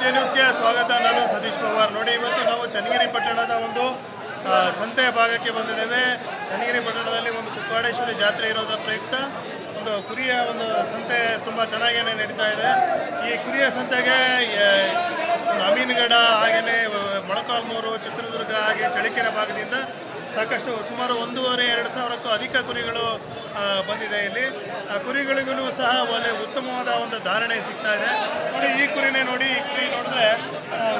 ಆದ್ಯ ನ್ಯೂಸ್ಗೆ ಸ್ವಾಗತ. ನಾನು ಸತೀಶ್ ಪವಾರ್. ನೋಡಿ, ಇವತ್ತು ನಾವು ಚನ್ನಗಿರಿ ಪಟ್ಟಣದ ಒಂದು ಸಂತೆ ಭಾಗಕ್ಕೆ ಬಂದಿದ್ದೇವೆ. ಚನ್ನಗಿರಿ ಪಟ್ಟಣದಲ್ಲಿ ಒಂದು ಕುಕ್ಕಾಡೇಶ್ವರಿ ಜಾತ್ರೆ ಇರೋದ್ರ ಪ್ರಯುಕ್ತ ಒಂದು ಕುರಿಯ ಒಂದು ಸಂತೆ ತುಂಬ ಚೆನ್ನಾಗೇನೆ ನಡೀತಾ ಇದೆ. ಈ ಕುರಿಯ ಸಂತೆಗೆ ಅಮೀನ್ಗಡ ಹಾಗೆಯೇ ಮೊಳಕಾಲ್ಮೂರು, ಚಿತ್ರದುರ್ಗ, ಹಾಗೆ ಚಳಿಕೆರೆ ಭಾಗದಿಂದ ಸಾಕಷ್ಟು ಸುಮಾರು ಒಂದೂವರೆ, ಎರಡು ಸಾವಿರಕ್ಕೂ ಅಧಿಕ ಕುರಿಗಳು ಬಂದಿದೆ ಇಲ್ಲಿ. ಆ, ಕುರಿಗಳಿಗೂ ಸಹ ಒಳ್ಳೆ ಉತ್ತಮವಾದ ಒಂದು ಧಾರಣೆ ಸಿಗ್ತಾ ಇದೆ. ನೋಡಿ, ಈ ಕುರಿನೇ ನೋಡಿ, ಈ ಕುರಿ ನೋಡಿದ್ರೆ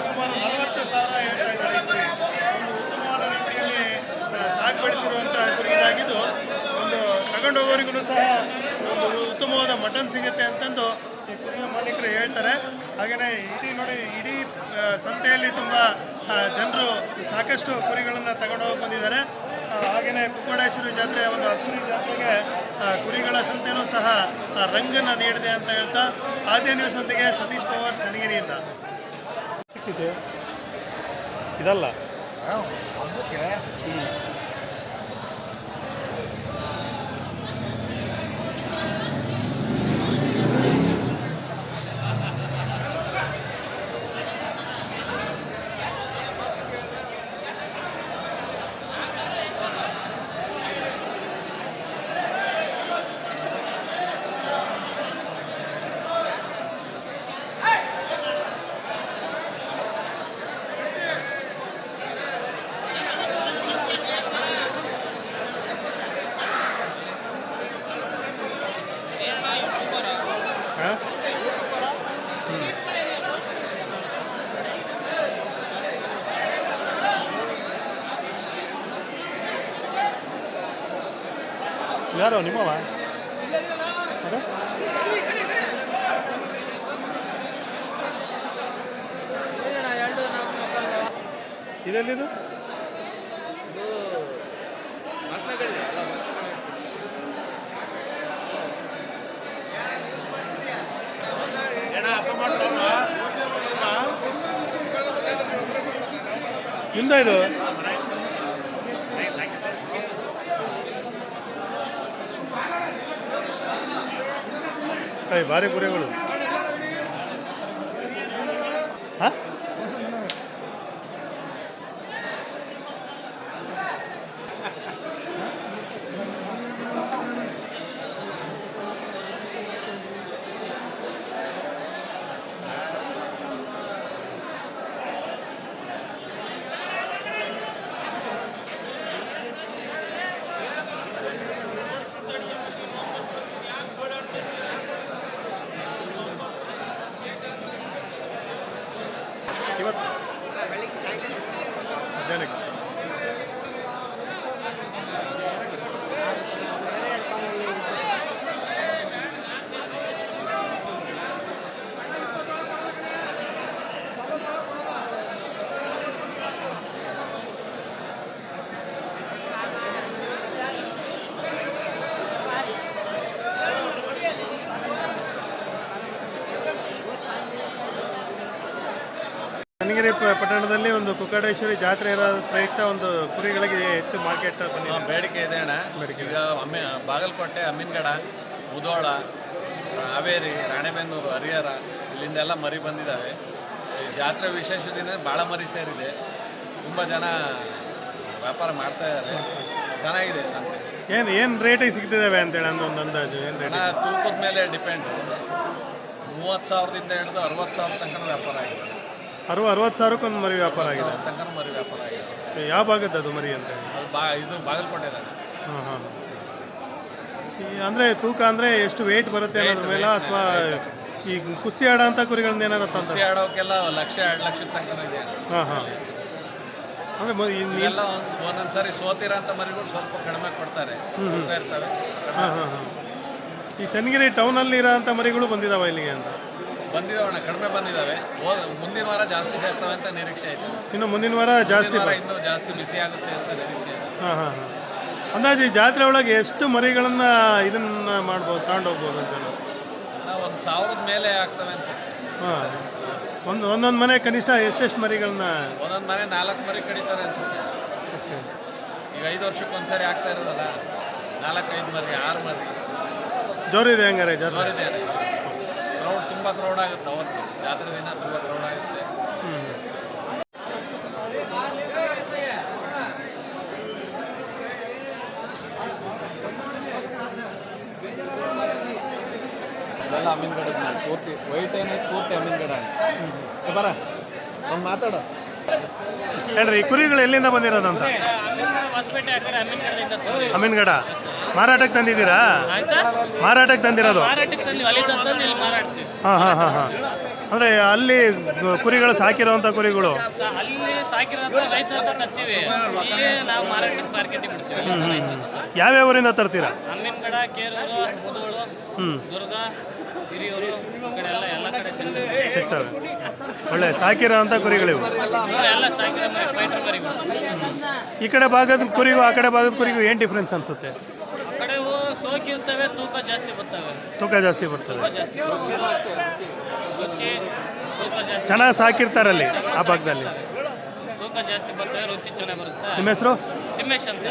ಸುಮಾರು ನಲವತ್ತು ಸಾವಿರ ಹೇಳ್ತಾ ಇದ್ದಾರೆ ಈ ಕುರಿ. ಒಂದು ಉತ್ತಮವಾದ ರೀತಿಯಲ್ಲಿ ಸಾಕ್ ಬೆಳೆಸಿರುವಂತಹ ಕುರಿ ಇದಾಗಿದ್ದು, ಒಂದು ತಗೊಂಡೋಗೋರಿಗೂ ಸಹ ಒಂದು ಉತ್ತಮವಾದ ಮಟನ್ ಸಿಗುತ್ತೆ ಅಂತಂದು ಈ ಕುರಿಯ ಮಾಲೀಕರು ಹೇಳ್ತಾರೆ. ಹಾಗೆಯೇ ಇಡೀ ನೋಡಿ ಇಡೀ ಸಂತೆಯಲ್ಲಿ ತುಂಬ ಜನರು ಸಾಕಷ್ಟು ಕುರಿಗಳನ್ನು ತಗೊಂಡು ಹೋಗಿ ಬಂದಿದ್ದಾರೆ. ಹಾಗೆಯೇ ಕುಕ್ಕಡೇಶ್ವರಿ ಜಾತ್ರೆ ಒಂದು ಅದ್ದೂರಿ ಜಾತ್ರೆಗೆ ಕುರಿಗಳ ಸಂತೆಯೂ ಸಹ ಆ, ರಂಗನ್ನು ನೀಡಿದೆ ಅಂತ ಹೇಳ್ತಾ ಆದ್ಯ ನ್ಯೂಸ್ ಒಂದಿಗೆ ಸತೀಶ್ ಪವಾರ್ ಚನ್ನಗಿರಿಯಿಂದ. ಸಿಕ್ಕಿದೆ. ಇದಲ್ಲ? ಯಾರು ನಿಮ್ಮವ? ಇದೆಲ್ಲಿದು ನಿಮ್ದ ಇದು? ಏಯ್, ಭಾರಿ ಕುರಿಗಳು ಹಾ? Flanagan. ಪಟ್ಟಣದಲ್ಲಿ ಒಂದು ಕುಕ್ಕಡೇಶ್ವರಿ ಜಾತ್ರೆ ಇರೋ ಪ್ರಯುಕ್ತ ಒಂದು ಕುರಿಗಳಿಗೆ ಹೆಚ್ಚು ಮಾರ್ಕೆಟ್ ಬಂದಿದೆ. ಬೇಡಿಕೆ ಇದೆ ಅಣ್ಣ. ಈಗ ಅಮ್ಮೆ ಬಾಗಲಕೋಟೆ ಅಮ್ಮಿನಗಡ ಉದೋಳ ಹಾವೇರಿ ರಾಣೆಬೆನ್ನೂರು ಹರಿಹರ ಇಲ್ಲಿಂದೆಲ್ಲ ಮರಿ ಬಂದಿದ್ದಾವೆ ಜಾತ್ರೆ ವಿಶೇಷ ದಿನ ಭಾಳ ಮರಿ ಸೇರಿದೆ. ತುಂಬ ಜನ ವ್ಯಾಪಾರ ಮಾಡ್ತಾ ಇದ್ದಾರೆ ಚೆನ್ನಾಗಿದೆ ಸಂತೆ. ಏನು ಏನು ರೇಟಿಗೆ ಸಿಗ್ತಿದ್ದಾವೆ ಅಂತೇಳಿ ಅಂದ ಒಂದು ಅಂದಾಜು ಏನು ರೇಟ್ ತೂಕದ ಮೇಲೆ ಡಿಪೆಂಡ್ ಮೂವತ್ತು ಸಾವಿರದಿಂದ ಹಿಡಿದು ಅರವತ್ತು ಸಾವಿರ ತನಕ ವ್ಯಾಪಾರ ಆಗಿದೆ. ಅರವ ಅರವತ್ತು ಸಾವಿರಕ್ಕೊಂದು ಮರಿ ವ್ಯಾಪಾರ ಆಗಿದೆ. ತನಕ ಮರಿ ವ್ಯಾಪಾರ ಆಗಿದೆ. ಯಾವ ಭಾಗದ್ದು ಅದು ಮರಿ ಅಂತ? ಅದು ಬಾ ಇದು ಬಾಗಲಕೋಟೆ ಹಾಂ ಹಾಂ. ಅಂದರೆ ತೂಕ ಅಂದರೆ ಎಷ್ಟು ವೆಯ್ಟ್ ಬರುತ್ತೆ ಅನ್ನೋದ್ರ ಮೇಲೆ ಅಥವಾ ಈ ಕುಸ್ತಿ ಆಡೋ ಅಂತ ಕುರಿಗಳನ್ನ ಏನಾರ ತಂದ? ಕುಸ್ತಿ ಆಡೋಕೆಲ್ಲ ಲಕ್ಷ ಎರಡು ಲಕ್ಷ ತನಕ ಇದೆ. ಹಾಂ ಹಾಂ. ಅಂದರೆ ಎಲ್ಲ ಒಂದೊಂದು ಸಾರಿ ಸಾರಿ ಅಂತ ಮರಿಗಳು ಸ್ವಲ್ಪ ಕಡಿಮೆ ಕೊಡ್ತಾರೆ. ತೂಕ ಇರ್ತವೆ ಹಾಂ ಹಾಂ ಹಾಂ. ಈ ಚನ್ನಗಿರಿ ಟೌನಲ್ಲಿ ಇರೋ ಅಂಥ ಮರಿಗಳು ಬಂದಿದಾವ ಇಲ್ಲಿಗೆ ಅಂತ? ಬಂದಿದಾವಣ್ಣ ಕಡಿಮೆ ಬಂದಿದ್ದಾವೆ. ಮುಂದಿನ ವಾರ ಜಾಸ್ತಿ ಸೇರ್ತವೆ ಅಂತ ನಿರೀಕ್ಷೆ ಆಯ್ತು. ಇನ್ನು ಮುಂದಿನ ವಾರ ಜಾಸ್ತಿ ಇನ್ನು ವಾರ ಇನ್ನೂ ಜಾಸ್ತಿ ಬಿಸಿ ಆಗುತ್ತೆ ಅಂತ ನಿರೀಕ್ಷೆ ಇದೆ ಹಾಂ ಹಾಂ ಹಾಂ. ಅಂದಾಜು ಈ ಜಾತ್ರೆ ಒಳಗೆ ಎಷ್ಟು ಮರಿಗಳನ್ನ ಇದನ್ನ ಮಾಡ್ಬೋದು ತಗೊಂಡೋಗ್ಬೋದು ಅಂತ ಹೇಳಿ? ನಾವು ಒಂದು ಸಾವಿರದ ಮೇಲೆ ಆಗ್ತವೆ ಅನ್ಸುತ್ತೆ. ಹಾಂ. ಒಂದು ಒಂದೊಂದು ಮನೆ ಕನಿಷ್ಠ ಎಷ್ಟೆಷ್ಟು ಮರಿಗಳನ್ನ ಒಂದೊಂದು ಮನೆ ನಾಲ್ಕು ಮರಿ ಕಡಿತಾರೆ ಅನ್ಸುತ್ತೆ. ಈಗ ಐದು ವರ್ಷಕ್ಕೆ ಒಂದ್ಸರಿ ಆಗ್ತಾ ಇರೋದಲ್ಲ? ನಾಲ್ಕೈದು ಮರಿ ಆರು ಮರಿ. ಜೋರಿದೆ ಹಂಗಾರೆ ಜೋರಿದೆ ತುಂಬ ಕ್ರೌಡ್ ಆಗುತ್ತೆ ಅವತ್ತು. ಜಾತ್ರೆ ದಿನ ತುಂಬ ಕ್ರೌಡ್ ಆಗುತ್ತೆ. ಎಲ್ಲ ಅಮೀನ್ ಗಡದ ಪೂರ್ತಿ ವೈಟ್ ಏನೈತೆ ಪೂರ್ತಿ ಅಮೀನ್ ಗಡ ಬರ. ಅವ್ನು ಮಾತಾಡು. ಹೇಳ್ರಿ ಕುರಿಗಳು ಎಲ್ಲಿಂದ ಬಂದಿರೋದು ಅಂತ? ಹೊಸಪೇಟೆ ಅಮೀನ್ಗಡ ಮಾರಾಟಕ್ಕೆ ತಂದಿದ್ದೀರಾ? ಮಾರಾಟಕ್ಕೆ ತಂದಿರೋದು? ಹಾಂ ಹಾಂ ಹಾಂ ಹಾಂ. ಅಂದರೆ ಅಲ್ಲಿ ಕುರಿಗಳು ಸಾಕಿರೋವಂಥ ಕುರಿಗಳು? ಯಾವ್ಯಾವ ಊರಿಂದ ತರ್ತೀರಾ? ಹ್ಞೂ ಸಿಗ್ತವೆ. ಒಳ್ಳೆ ಸಾಕಿರೋ ಅಂತ ಕುರಿಗಳಿವು ಈ ಕಡೆ ಭಾಗದ ಕುರಿಗೂ ಆ ಕಡೆ ಭಾಗದ ಕುರಿಗೂ ಏನು ಡಿಫ್ರೆನ್ಸ್ ಅನಿಸುತ್ತೆ? ಸೋಕಿರ್ತವೆ ತೂಕ ಜಾಸ್ತಿ ಬರ್ತವೆ. ತೂಕ ಜಾಸ್ತಿ ಬರ್ತವೆ. ರುಚಿ ತೂಕ ಜಾಸ್ತಿ ಚೆನ್ನಾಗಿ ಸಾಕಿರ್ತಾರಲ್ಲಿ ಆ ಭಾಗದಲ್ಲಿ. ತೂಕ ಜಾಸ್ತಿ ಬರ್ತವೆ ರುಚಿ ಚೆನ್ನಾಗಿ ಬರುತ್ತೆ. ನಿಮ್ಮ ಹೆಸರು? ತಿಮ್ಮೇಶ್ ಅಂತ.